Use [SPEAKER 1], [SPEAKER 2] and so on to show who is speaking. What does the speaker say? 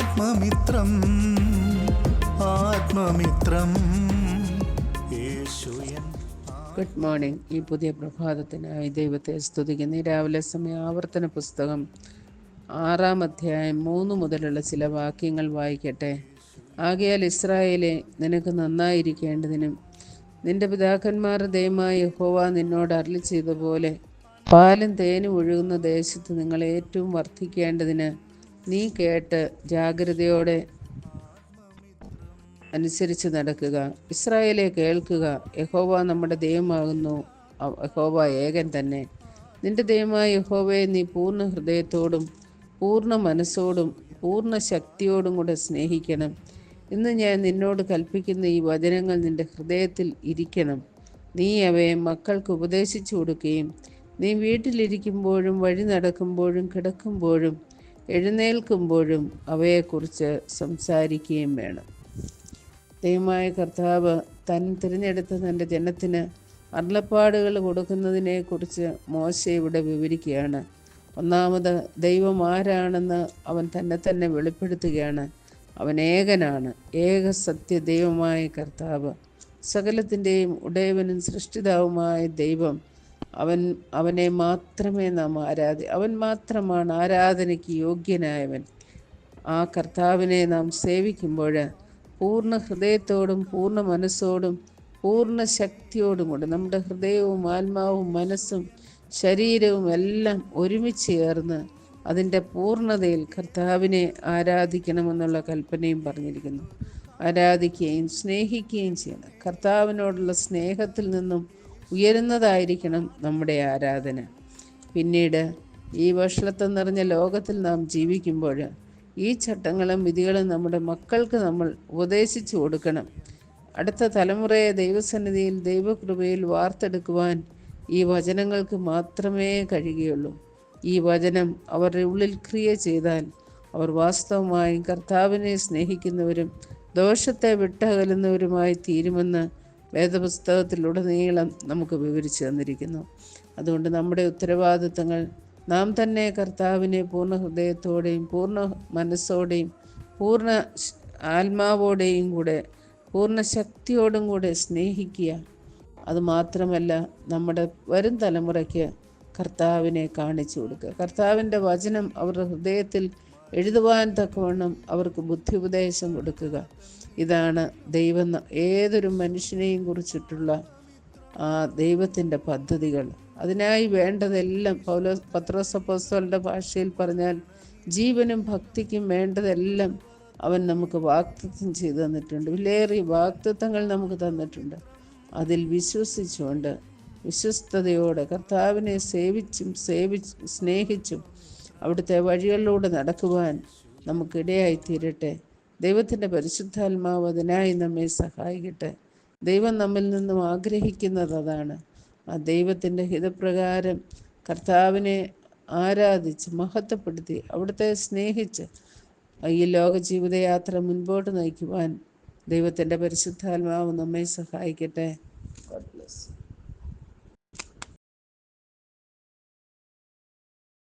[SPEAKER 1] ആത്മമിത്രം ആത്മമിത്രം.
[SPEAKER 2] Good morning ഈ പുതിയ പ്രഭാതത്തിനായി ദൈവത്തെ സ്തുതിക്കുന്ന. രാവിലെ സമയ ആവർത്തന പുസ്തകം ആറാം അധ്യായം മൂന്ന് മുതലുള്ള ചില വാക്യങ്ങൾ വായിക്കട്ടെ. ആകയാൽ ഇസ്രായേലെ നിനക്ക് നന്നായിരിക്കേണ്ടതിനും നിന്റെ പിതാക്കന്മാർ ദയമായ യഹോവ നിന്നോട് അരളി ചെയ്ത പോലെ പാലും തേനും ഒഴുകുന്ന ദേശത്ത് നിങ്ങൾ ഏറ്റവും വർദ്ധിക്കേണ്ടതിന് നീ കേട്ട് ജാഗ്രതയോടെ അനുസരിച്ച് നടക്കുക. ഇസ്രായേലെ കേൾക്കുക. യഹോവ നമ്മുടെ ദൈവമാകുന്നു. യഹോവ ഏകൻ തന്നെ. നിന്റെ ദൈവമായ യഹോവയെ നീ പൂർണ ഹൃദയത്തോടും പൂർണ മനസ്സോടും പൂർണ ശക്തിയോടും കൂടെ സ്നേഹിക്കണം. ഇന്ന് ഞാൻ നിന്നോട് കൽപ്പിക്കുന്ന ഈ വചനങ്ങൾ നിന്റെ ഹൃദയത്തിൽ ഇരിക്കണം. നീ അവയെ മക്കൾക്ക് ഉപദേശിച്ചു കൊടുക്കുകയും നീ വീട്ടിലിരിക്കുമ്പോഴും വഴി നടക്കുമ്പോഴും കിടക്കുമ്പോഴും എഴുന്നേൽക്കുമ്പോഴും അവയെക്കുറിച്ച് സംസാരിക്കുകയും വേണം. ദൈവമായ കർത്താവ് താൻ തിരഞ്ഞെടുത്ത തന്റെ ജനത്തിന് അരുളപ്പാടുകൾ കൊടുക്കുന്നതിനെക്കുറിച്ച് മോശ ഇവിടെ വിവരിക്കുകയാണ്. ഒന്നാമത് ദൈവം ആരാണെന്ന് അവൻ തന്നെ തന്നെ വെളിപ്പെടുത്തുകയാണ്. അവൻ ഏകനാണ്. ഏക സത്യ ദൈവമായ കർത്താവ്. സകലത്തിന്റെയും ഉടയവനും സൃഷ്ടിതാവുമായ ദൈവം അവൻ അവനെ മാത്രമേ നാം ആരാധി അവൻ മാത്രമാണ് ആരാധനയ്ക്ക് യോഗ്യനായവൻ. ആ കർത്താവിനെ നാം സേവിക്കുമ്പോൾ പൂർണ ഹൃദയത്തോടും പൂർണ മനസ്സോടും പൂർണ ശക്തിയോടും കൂടെ നമ്മുടെ ഹൃദയവും ആത്മാവും മനസ്സും ശരീരവും എല്ലാം ഒരുമിച്ച് ചേർന്ന് അതിന്റെ പൂർണതയിൽ കർത്താവിനെ ആരാധിക്കണമെന്നുള്ള കൽപ്പനയും പറഞ്ഞിരിക്കുന്നു. ആരാധിക്കുകയും സ്നേഹിക്കുകയും ചെയ്യണം. കർത്താവിനോടുള്ള സ്നേഹത്തിൽ നിന്നും ഉയരുന്നതായിരിക്കണം നമ്മുടെ ആരാധന. പിന്നീട് ഈ വഷളത്വം നിറഞ്ഞ ലോകത്തിൽ നാം ജീവിക്കുമ്പോൾ ഈ ചട്ടങ്ങളും വിധികളും നമ്മുടെ മക്കൾക്ക് നമ്മൾ ഉപദേശിച്ചു കൊടുക്കണം. അടുത്ത തലമുറയെ ദൈവസന്നിധിയിൽ ദൈവകൃപയിൽ വാർത്തെടുക്കുവാൻ ഈ വചനങ്ങൾക്ക് മാത്രമേ കഴിയുകയുള്ളൂ. ഈ വചനം അവരുടെ ഉള്ളിൽ ക്രിയ ചെയ്താൽ അവർ വാസ്തവമായും കർത്താവിനെ സ്നേഹിക്കുന്നവരും ദോഷത്തെ വിട്ടകലുന്നവരുമായി തീരുമെന്ന് വേദപുസ്തകത്തിലുടനീളം നമുക്ക് വിവരിച്ചു തന്നിരിക്കുന്നു. അതുകൊണ്ട് നമ്മുടെ ഉത്തരവാദിത്തങ്ങൾ നാം തന്നെ കർത്താവിനെ പൂർണ ഹൃദയത്തോടെയും പൂർണ മനസ്സോടെയും പൂർണ ആത്മാവോടെയും കൂടെ പൂർണ ശക്തിയോടും കൂടെ സ്നേഹിക്കുക. അതുമാത്രമല്ല നമ്മുടെ വരും തലമുറയ്ക്ക് കർത്താവിനെ കാണിച്ചു കൊടുക്കുക. കർത്താവിന്റെ വചനം അവരുടെ ഹൃദയത്തിൽ എഴുതുവാൻ തക്കവണ്ണം അവർക്ക് ബുദ്ധി ഉപദേശം കൊടുക്കുക. ഇതാണ് ദൈവം ഏതൊരു മനുഷ്യനെയും കുറിച്ചിട്ടുള്ള ആ ദൈവത്തിന്റെ പദ്ധതികൾ. അതിനായി വേണ്ടതെല്ലാം പൗലോ പത്രോസപ്പോസ്തോലിന്റെ ഭാഷയിൽ പറഞ്ഞാൽ ജീവനും ഭക്തിക്കും വേണ്ടതെല്ലാം അവൻ നമുക്ക് വാക്തത്വം ചെയ്തു തന്നിട്ടുണ്ട്. വിലയേറിയ വാക്തത്വങ്ങൾ നമുക്ക് തന്നിട്ടുണ്ട്. അതിൽ വിശ്വസിച്ചുകൊണ്ട് വിശ്വസ്തയോടെ കർത്താവിനെ സേവിച്ചും സേവിച്ച് സ്നേഹിച്ചും അവിടുത്തെ വഴികളിലൂടെ നടക്കുവാൻ നമുക്കിടയായി തീരട്ടെ ദൈവത്തിന്റെ പരിശുദ്ധാത്മാവ് അതിനായി നമ്മെ സഹായിക്കട്ടെ. ദൈവം നമ്മിൽ നിന്നും ആഗ്രഹിക്കുന്നത് അതാണ്. ആ ദൈവത്തിന്റെ ഹിതപ്രകാരം കർത്താവിനെ ആരാധിച്ച് മഹത്വപ്പെടുത്തി അവിടുത്തെ സ്നേഹിച്ച് ഈ ലോക ജീവിതയാത്ര മുൻപോട്ട് നയിക്കുവാൻ ദൈവത്തിന്റെ പരിശുദ്ധാത്മാവ് നമ്മെ സഹായിക്കട്ടെ.